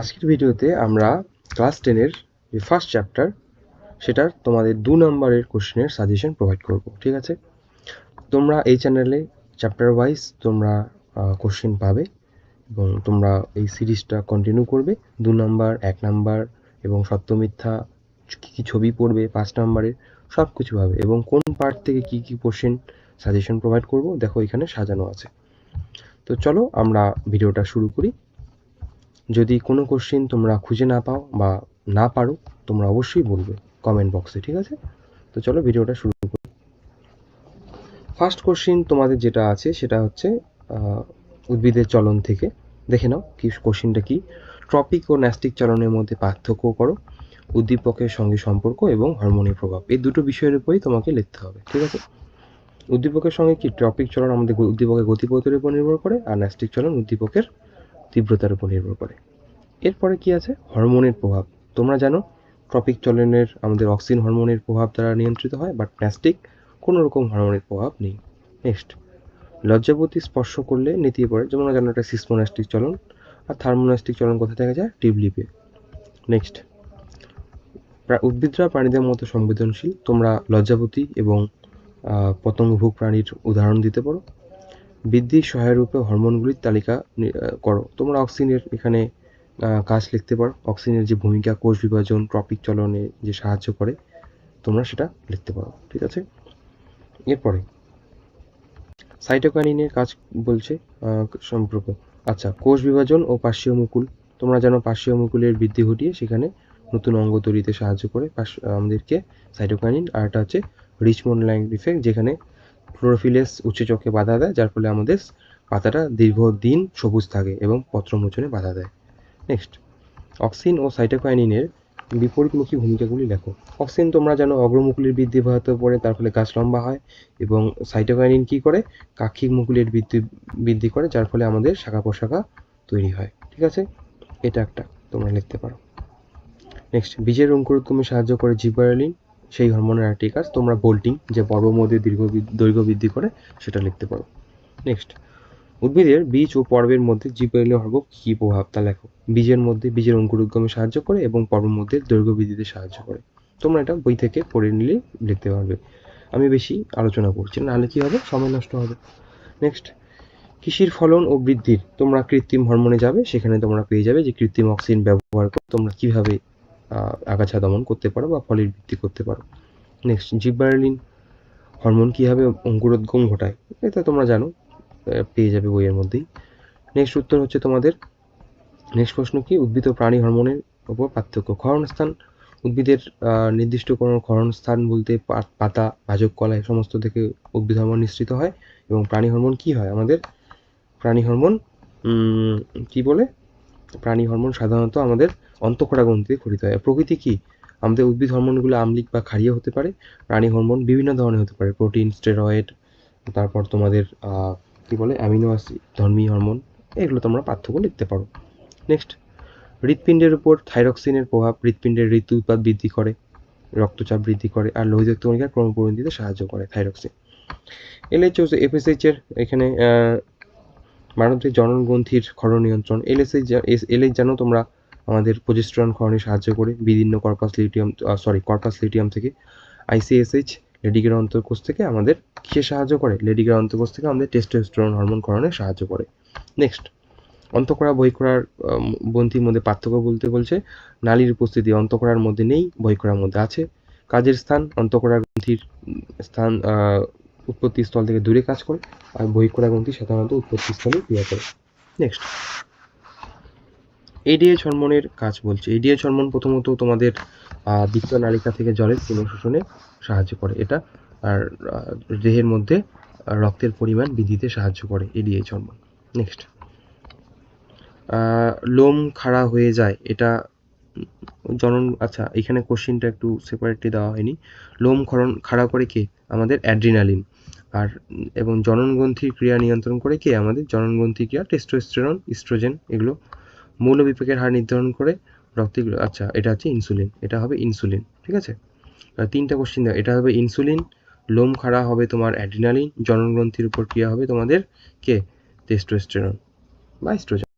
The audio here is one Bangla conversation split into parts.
আজকের ভিডিওতে আমরা ক্লাস টেনের যে ফার্স্ট চ্যাপ্টার সেটার তোমাদের দু নম্বরের কোশ্চেনের সাজেশন প্রোভাইড করব, ঠিক আছে? তোমরা এই চ্যানেলে চ্যাপ্টার ওয়াইজ তোমরা কোশ্চেন পাবে এবং তোমরা এই সিরিজটা কন্টিনিউ করবে। দু নম্বর, এক নাম্বার এবং সত্য মিথ্যা, কী কী ছবি পড়বে, পাঁচ নম্বরের সব কিছু পাবে এবং কোন পার্ট থেকে কী কী কোশ্চেন সাজেশন প্রোভাইড করব, দেখো এখানে সাজানো আছে। তো চলো আমরা ভিডিওটা শুরু করি। যদি কোনো কোশ্চেন তোমরা খুঁজে না পাও বা না পারো, তোমরা অবশ্যই বলবে কমেন্ট বক্সে ঠিক আছে? তো চলো ভিডিওটা শুরু করি। ফার্স্ট কোশ্চেন তোমাদের যেটা আছে, সেটা হচ্ছে উদ্ভিদের চলন থেকে। দেখে নাও কি কোশ্চেনটা কি? ট্রপিক ও ন্যাস্টিক চলনের মধ্যে পার্থক্য করো, উদ্দীপকের সঙ্গে সম্পর্ক এবং হরমোনের প্রভাব। এই দুটো বিষয়ের উপরেই তোমাকে লিখতে হবে, ঠিক আছে? উদ্দীপকের সঙ্গে কি? ট্রপিক চলন আমাদের উদ্দীপকের গতিপথের উপর নির্ভর করে, আর ন্যাস্টিক চলন উদ্দীপকের তীব্রতার উপর নির্ভর করে। এরপরে কি আছে? হরমোনের প্রভাব। তোমরা জানো, ট্রপিক চলনের আমাদের অক্সিজেন হরমোনের প্রভাব দ্বারা নিয়ন্ত্রিত হয়, বাট প্লাস্টিক কোনো রকম হরমোনের প্রভাব নেই। নেক্সট। লজ্জাবতী স্পর্শ করলে নেতিয়ে পড়ে, যেমন জানো একটা সিসমোনাস্টিক চলন, আর থার্মোনাস্টিক চলন কোথায় দেখা যায়? টিউবলিপে। নেক্সট। উদ্ভিদরা প্রাণীদের মতো সংবেদনশীল। তোমরা লজ্জাবতী এবং পতঙ্গভোগ প্রাণীর উদাহরণ দিতে পারো। বৃদ্ধির সহায়রূপে হরমোনগুলির তালিকা করো। তোমরা অক্সিনের এখানে কাজ লিখতে পারো। অক্সিনের যে ভূমিকা, কোষ বিভাজন, ট্রপিক চলনে যে সাহায্য করে, তোমরা সেটা লিখতে পারো, ঠিক আছে? এরপরে সাইটোকাইনিনের কাজ বলছে সম্পর্ক। আচ্ছা কোষ বিভাজন ও পার্শ্বীয় মুকুল। তোমরা জানো পার্শ্বীয় মুকুলের বৃদ্ধি ঘটিয়ে সেখানে নতুন অঙ্গ তৈরিতে সাহায্য করে আমাদেরকে সাইটোকাইনিন আর একটা হচ্ছে রিচমন্ড লাইন ইফেক্ট যেখানে ক্লোরোফিলেস উচ্চচকে বাধা দেয়, যার ফলে আমাদের পাতাটা দীর্ঘদিন সবুজ থাকে এবং পত্রমোচনে বাধা দেয়। নেক্সট অক্সিন ও সাইটোকাইনিনের বিপরীতমুখী ভূমিকাগুলি লেখো। অক্সিন তোমরা জানো অগ্রমুকুলের বৃদ্ধি ব্যাহত পড়ে তার ফলে গাছ লম্বা হয় এবং সাইটোকাইনিন কি করে? কাক্ষিক মুকুলের বৃদ্ধি বৃদ্ধি করে, যার ফলে আমাদের শাখা পোশাখা তৈরি হয়। ঠিক আছে? এটা একটা তোমরা লিখতে পারো। নেক্সট বীজের অঙ্কুরোদ্গমে সাহায্য করে জিবারেলিন সেই হরমোনের আরেকটি কাজ তোমরা বোল্টিং যে পর্বমধ্যে দীর্ঘ দৈর্ঘ্য বৃদ্ধি করে সেটা লিখতে পারো। নেক্সট উদ্ভিদের বীজ ও পর্বের মধ্যে জিবারেলিন হরমোন কী প্রভাব তা লেখো। বীজের মধ্যে বীজের অঙ্কুরোদ্গমে সাহায্য করে এবং পর্বের মধ্যে দৈর্ঘ্য বৃদ্ধিতে সাহায্য করে। তোমরা এটা বই থেকে পড়ে নিলে লিখতে পারবে। আমি বেশি আলোচনা করছি নাহলে কী হবে? সময় নষ্ট হবে। নেক্সট কৃষির ফলন ও বৃদ্ধির। তোমরা কৃত্রিম হরমোনে যাবে, সেখানে তোমরা পেয়ে যাবে যে কৃত্রিম অক্সিজেন ব্যবহার করে তোমরা কীভাবে আগাছা দমন করতে পারো বা ফলের বৃদ্ধি করতে পারো। নেক্সট জিব্বারেলিন হরমোন কীভাবে অঙ্কুরোদ্গম ঘটায়, এটা তোমরা জানো পেয়ে যাবে বইয়ের মধ্যেই। নেক্সট উত্তর হচ্ছে তোমাদের নেক্সট প্রশ্ন কি? উদ্ভিদ ও প্রাণী হরমোনের উপর পার্থক্য। ক্ষরণস্থান, উদ্ভিদের নির্দিষ্ট কোনো ক্ষরণস্থান বলতে পাতা, ভাজক কলা এই সমস্ত থেকে উদ্ভিদ হরমোন নিঃসৃত হয় এবং প্রাণী হরমোন কি হয়? আমাদের প্রাণী হরমোন কি বলে? প্রাণী হরমোন সাধারণত আমাদের অন্তঃক্ষরা গ্রন্থিতে গঠিত হয়। প্রকৃতি কি? আমাদের উদ্ভিদ হরমোনগুলো আম্লিক বা ক্ষারীয় হতে পারে, প্রাণী হরমোন বিভিন্ন ধরনের হতে পারে, প্রোটিন, স্টেরয়েড, তারপর তোমাদের কি বলে, অ্যামিনো অ্যাসিড, ধর্মী হরমোন, এগুলো তোমরা পার্থক্য লিখতে পারো। নেক্সট, হৃৎপিণ্ডের উপর থাইরক্সিনের প্রভাব হৃৎপিণ্ডের ঋতু উৎপাদ বৃদ্ধি করে, রক্তচাপ বৃদ্ধি করে, আর লোহিতত্ব কণিকার ক্রমপরিণতিতে সাহায্য করে থাইরক্সিন। এলএইচ ও এফএসএইচ এর এখানে মানবদের জনন গ্রন্থির ক্ষরণ নিয়ন্ত্রণ এলএসএইচ এলএইচ জানো তোমরা আমাদের প্রজেস্টেরন ক্ষরণে সাহায্য করে বিভিন্ন corpus luteum sorry corpus luteum থেকে আইসিএসএইচ লেডিকের অন্তর্কোষ থেকে আমাদের কিসে সাহায্য করে? লেডিগের অন্তর্কোষ থেকে আমাদের টেস্টোস্টেরন হরমোন ক্ষরণে সাহায্য করে। নেক্সট অন্তঃকরা বহিকরার গ্রন্থির মধ্যে পার্থক্য বলতে বলছে, নালীর উপস্থিতি অন্তঃকরার মধ্যে নেই বহিকরার মধ্যে আছে। কাজের স্থান, অন্তঃকরা গ্রন্থির স্থান উৎপত্তি স্থল থেকে দূরে কাজ করে আর বহিকরা গ্রন্থি সাধারণত উৎপত্তি স্থলে ক্রিয়া করে। নেক্সট এডিএইচ হরমোনের কাজ বলছে। এডিএইচ হরমোন প্রথমত তোমাদের বৃক্ক নালিকা থেকে জলের পুনঃ শোষণে সাহায্য করে। এটা আর দেহের মধ্যে রক্তের পরিমাণ বৃদ্ধিতে সাহায্য করে এডিএইচ হরমোন। নেক্সট লোম খাড়া হয়ে যায়। এটা জনন আচ্ছা এখানে কোশ্চিনটা একটু সেপারেটলি দেওয়া হয়নি। লোম খরণ, খাড়া করে কে? আমাদের অ্যাড্রিনালিন আর, এবং জননগ্রন্থির ক্রিয়া নিয়ন্ত্রণ করে কে? আমাদের জননগ্রন্থি ক্রিয়া টেস্টোস্টেরন ইস্ট্রোজেন এগুলো মৌলবিপাকের হার নির্ধারণ করে রক্তে আচ্ছা এটা হচ্ছে ইনসুলিন এটা হবে ইনসুলিন ঠিক আছে? তিনটা কোশ্চিন দেওয়া, এটা হবে ইনসুলিন লোম খাড়া হবে তোমার অ্যাড্রিনালিন জননগ্রন্থির উপর ক্রিয়া হবে তোমাদের কে? টেস্টোস্টেরন বা ইস্ট্রোজেন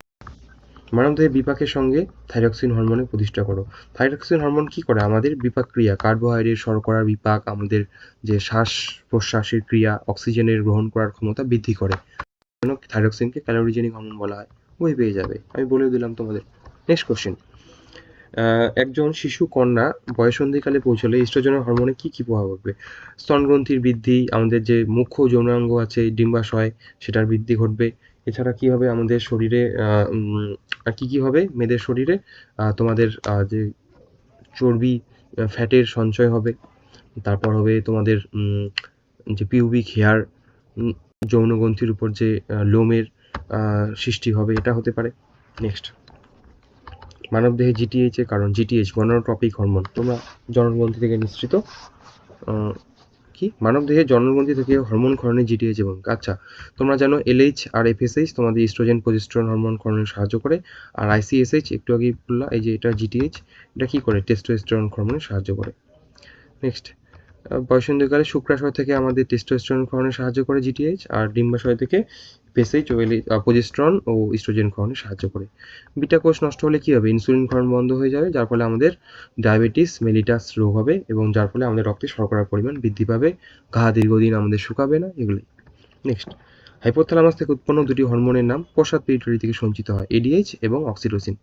মানবদেহের বিপাকের সঙ্গে থাইরক্সিন হরমোনের প্রতিষ্ঠা করো। থাইরক্সিন হরমোন কি করে? আমাদের বিপাক ক্রিয়া কার্বোহাইড্রেট শর্করার বিপাক, আমাদের যে শ্বাস প্রশ্বাসের ক্রিয়া অক্সিজেনের গ্রহণ করার ক্ষমতা বৃদ্ধি করে। জন্য থাইরক্সিনকে ক্যালোরিজেনিক হরমোন বলা হয়। ওই পেয়ে যাবে। আমি বলে দিলাম তোমাদের। নেক্সট কোশ্চেন একজন শিশু কন্যা বয়সন্ধিকালে পৌঁছলে ইস্ট্রোজেনের হরমোনে কি কি প্রভাব পড়বে? স্তনগ্রন্থির বৃদ্ধি, আমাদের যে মুখ্য যৌনাঙ্গ আছে, ডিম্বাশয়, সেটার বৃদ্ধি ঘটবে। এছাড়া কি হবে আমাদের শরীরে কি কি হবে মেয়েদের শরীরে? তোমাদের যে চর্বি ফ্যাটের সঞ্চয় হবে। তারপর হবে তোমাদের যে পিউবিক হেয়ার যৌনগ্রন্থির উপর যে লোমের সৃষ্টি হবে এটা হতে পারে। নেক্সট মানবদেহে জিটিএইচ এর কারণ। জিটিএইচ গণট্রপিক হরমোন তোমরা জনগ্রন্থি থেকে আহ, কি? মানবদেহে জনগ্রন্থি থেকে হরমোন ক্ষরণে জিটিএইচ এবং আচ্ছা তোমরা জানো এলএইচ আর এফএসএইচ তোমাদের ইস্ট্রোজেন প্রজেস্ট্রন হরমোন ক্ষরণে সাহায্য করে, আর আইসিএসএইচ একটু আগে বললাম এই যে এটা জিটিএইচ, এটা কি করে? টেস্টোস্টেরন হরমোনে সাহায্য করে। নেক্সট বয়সন্ধিকালে শুক্রাশয় থেকে আমাদের টেস্টোস্টেরন ক্ষরণে সাহায্য করে জিটিএইচ, আর ডিম্বাশয় থেকে পেসএইচ ও প্রজেস্ট্রন ও ইস্ট্রোজেন ক্ষরণে সাহায্য করে। বিটা কোষ নষ্ট হলে কী হবে? ইনসুলিন ক্ষরণ বন্ধ হয়ে যাবে, যার ফলে আমাদের ডায়াবেটিস মেলিটাস রোগ হবে এবং যার ফলে আমাদের রক্তে শর্করার পরিমাণ বৃদ্ধি পাবে, ঘা দীর্ঘদিন আমাদের শুকাবে না এগুলি নেক্সট হাইপোথ্যালামাস থেকে উৎপন্ন দুটি হরমোনের নাম প্রসাদ পিউটারি থেকে সঞ্চিত হয় এডিএইচ এবং অক্সিটোসিন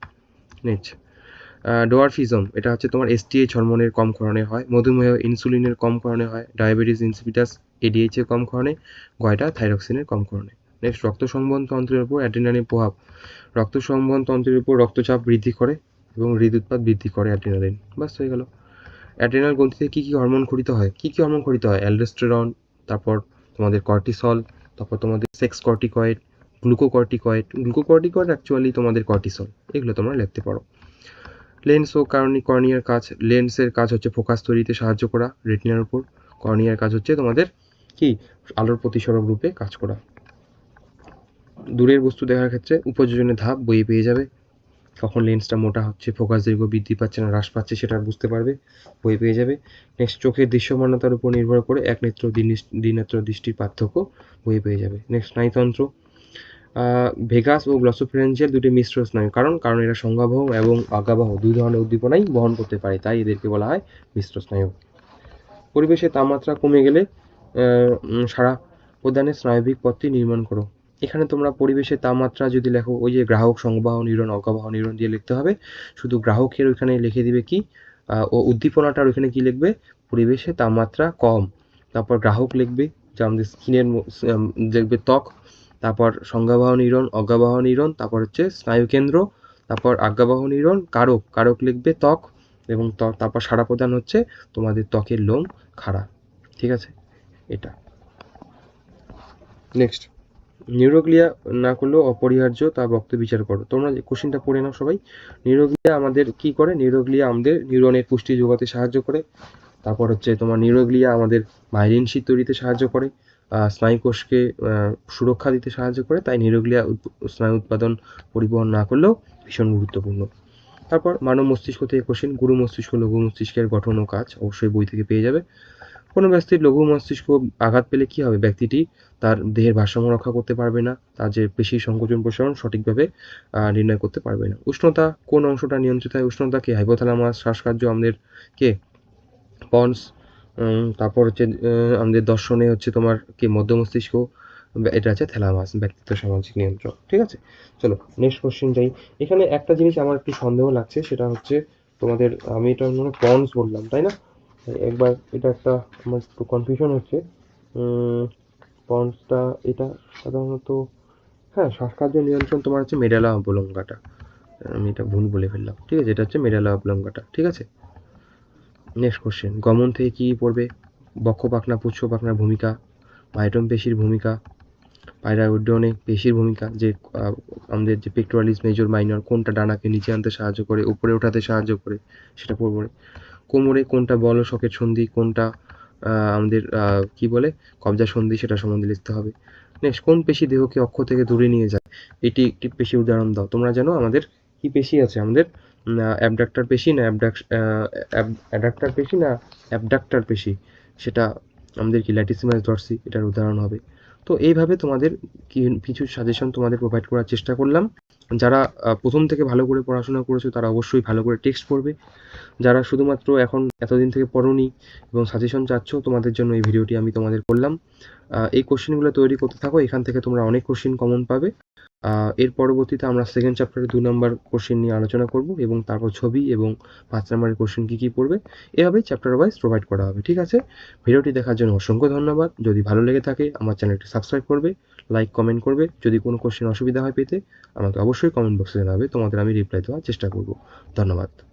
নেক্সট ডোয়ারফিজম এটা হচ্ছে তোমার এসটিএইচ হরমোনের কম ক্ষরণে হয়, মধুমেহ ইনসুলিনের কম ক্ষরণে হয় ডায়াবেটিস ইনসিপিটাস এডিএইচের কম ক্ষরণে গয়টা থাইরক্সিনের কম ক্ষরণে নেক্সট রক্ত সংবহন তন্ত্রের উপর অ্যাড্রিনালিনের প্রভাব। রক্ত সংবহন তন্ত্রের উপর রক্তচাপ বৃদ্ধি করে এবং হৃদুৎপাদ বৃদ্ধি করে অ্যাড্রিনালিন বাস হয়ে গেল। অ্যাড্রিনাল গ্রন্থিতে কী কী হরমোন খরিত হয়? কী কী হরমোন খরিত হয়? অ্যালডোস্টেরন তারপর তোমাদের কর্টিসল তারপর তোমাদের sex corticoid glucocorticoid glucocorticoid actually তোমাদের কর্টিসল এগুলো তোমরা লিখতে পারো। লেন্স ও কারণি কর্নিয়ার কাজ। লেন্সের কাজ হচ্ছে ফোকাস তৈরিতে সাহায্য করা রেটিনার উপর। কর্নিয়ার কাজ হচ্ছে তোমাদের কি? আলোর প্রতিসরক রূপে কাজ করা। দূরের বস্তু দেখার ক্ষেত্রে উপযোজনের ধাপ বইয়ে পেয়ে যাবে। কখন লেন্সটা মোটা হচ্ছে ফোকাস দৈর্ঘ্য বৃদ্ধি পাচ্ছে না, হ্রাস পাচ্ছে সেটা বুঝতে পারবে বই পেয়ে যাবে। নেক্সট চোখের দৃশ্যমানতার উপর নির্ভর করে এক নেত্র দ্বিনেত্র দৃষ্টির পার্থক্য বই পেয়ে যাবে। নেক্সট স্নায়ুতন্ত্র। ভেগাস ও গ্লসোফেরেঞ্জিয়াল দুটি মিশ্র স্নায়ু। কারণ? কারণ এরা সংজ্ঞাবহ এবং আজ্ঞাবহ। দুই ধরনের উদ্দীপনাই বহন করতে পারে, তাই এদেরকে বলা হয় মিশ্র স্নায়ু। পরিবেশের তাপমাত্রা কমে গেলে সারা প্রদানের স্নায়বিক পথটি নির্মাণ করো। এখানে তোমরা পরিবেশের তাপমাত্রা যদি লেখো, ওই যে গ্রাহক সংবাহ নিরণ অজ্ঞাবহ নিরণ দিয়ে লিখতে হবে। শুধু গ্রাহকের ওইখানে লিখে দিবে কি? ও উদ্দীপনাটার ওইখানে কি লিখবে? পরিবেশের তাপমাত্রা কম। তারপর গ্রাহক লিখবে, যে আমাদের স্কিনের দেখবে ত্বক। তারপর সংজ্ঞাবাহ নিরণ অজ্ঞাবাহ নিরণ, তারপর হচ্ছে স্নায়ুকেন্দ্র। তারপর আজ্ঞাবাহ নিরণ, কারক। কারক লিখবে ত্বক এবং তারপর সারা প্রদান হচ্ছে তোমাদের ত্বকের লোম, খাড়া। ঠিক আছে? এটা। নেক্সট নিউরোগ্লিয়া না করলেও অপরিহার্য, তা বক্ত বিচার করো। তোমরা কোশ্চেনটা পড়ে নাও সবাই। নিউরোগ্লিয়া আমাদের কি করে? নিউরোগ্লিয়া আমাদের নিউরনের পুষ্টি যোগাতে সাহায্য করে। তারপর হচ্ছে তোমার নিউরোগ্লিয়া আমাদের মাইলিন শীত তৈরিতে সাহায্য করে স্নায়ুকোষকে সুরক্ষা দিতে সাহায্য করে। তাই নিউরোগ্লিয়া স্নায়ু উৎপাদন পরিবহন না করলেও ভীষণ গুরুত্বপূর্ণ। তারপর মানব মস্তিষ্ক থেকে কোশ্চেন গুরু মস্তিষ্ক, লঘু মস্তিষ্কের গঠন ও কাজ অবশ্যই বই থেকে পেয়ে যাবে। কোনো ব্যক্তির লঘু মস্তিষ্ক আঘাত পেলে কি হবে? ব্যক্তিটি তার দেহের ভারসাম্য রক্ষা করতে পারবে না, তার যে পেশি সংকোচন প্রসারণ সঠিকভাবে নির্ণয় করতে পারবে না। উষ্ণতা কোন অংশটা নিয়ন্ত্রিত হয়? উষ্ণতাকে হাইপোথ্যালামাস শ্বাসকার্য আমাদের কে? পন্স তারপর হচ্ছে আমাদের দর্শনে হচ্ছে তোমার কি? মধ্য মস্তিষ্ক এটা আছে থ্যালামাস ব্যক্তিত্ব সামাজিক নিয়ন্ত্রণ ঠিক আছে? চলো নেক্সট কোশ্চেন যাই। এখানে একটা জিনিস আমার একটু সন্দেহ লাগছে, সেটা হচ্ছে তোমাদের, আমি এটা মনে পন্স বললাম, তাই না? একবার এটা একটা আমার একটু কনফিউশন হচ্ছে। পন্সটা এটা সাধারণত হ্যাঁ শ্বাসকার্য নিয়ন্ত্রণ তোমার হচ্ছে মেডালা অবলঙ্গাটা আমি এটা ভুল বলে ফেললাম। ঠিক আছে, এটা হচ্ছে মেডালা অবলঙ্গাটা ঠিক আছে? নেক্সট কোশ্চেন গমন থেকে কী পড়বে? বক্ষ পাখনা পুচ্ছ পাখনার ভূমিকা, মাইটম পেশির ভূমিকা, পায়রা উড্ডয়নে পেশির ভূমিকা, যে আমাদের যে পেক্টোরালিস মেজর মাইনর কোনটা ডানাকে নিচে আনতে সাহায্য করে, উপরে ওঠাতে সাহায্য করে, সেটা পড়ব কোমরে কোনটা বল সকেট সন্ধি, কোনটা আমাদের কি বলে, কবজা সন্ধি সেটা সম্বন্ধে লিখতে হবে। নেক্সট, কোন পেশি দেহকে অক্ষ থেকে দূরে নিয়ে যায়? এটি একটি পেশি উদাহরণ দাও। তোমরা জানো আমাদের কি পেশি আছে? আমাদের অ্যাবডাক্টার পেশি না অ্যাডাক্টার পেশি না অ্যাবডাক্টার পেশি? সেটা আমাদের কি ল্যাটিসিমাস ডরসি এটার উদাহরণ হবে। তো এইভাবে তোমাদের কিছু সাজেশন তোমাদের প্রোভাইড করার চেষ্টা করলাম। যারা প্রথম থেকে ভালো করে পড়াশোনা করেছ, তারা অবশ্যই ভালো করে টেক্সট পড়বে। যারা শুধুমাত্র এখন এতদিন থেকে পড়োনি এবং সাজেশন চাচ্ছ, তোমাদের জন্য এই ভিডিওটি আমি তোমাদের করলাম। এই কোশ্চেনগুলো তৈরি করতে থাকো, এখান থেকে তোমরা অনেক কোশ্চেন কমন পাবে। এর পরবর্তীতে আমরা সেকেন্ড চ্যাপ্টারে দু নম্বর কোশ্চেন নিয়ে আলোচনা করব এবং তারপর ছবি এবং পাঁচ নম্বরের কোশ্চেন কী কী পড়বে এভাবেই চ্যাপ্টার ওয়াইজ প্রোভাইড করা হবে, ঠিক আছে? ভিডিওটি দেখার জন্য অসংখ্য ধন্যবাদ। যদি ভালো লেগে থাকে, আমার চ্যানেলটি সাবস্ক্রাইব করবে লাইক কমেন্ট করবে। যদি কোনো কোশ্চেন অসুবিধা হয় পেতে, আমাকে অবশ্যই কমেন্ট বক্সে জানাবে। তোমাদের আমি রিপ্লাই দেওয়ার চেষ্টা করব। ধন্যবাদ।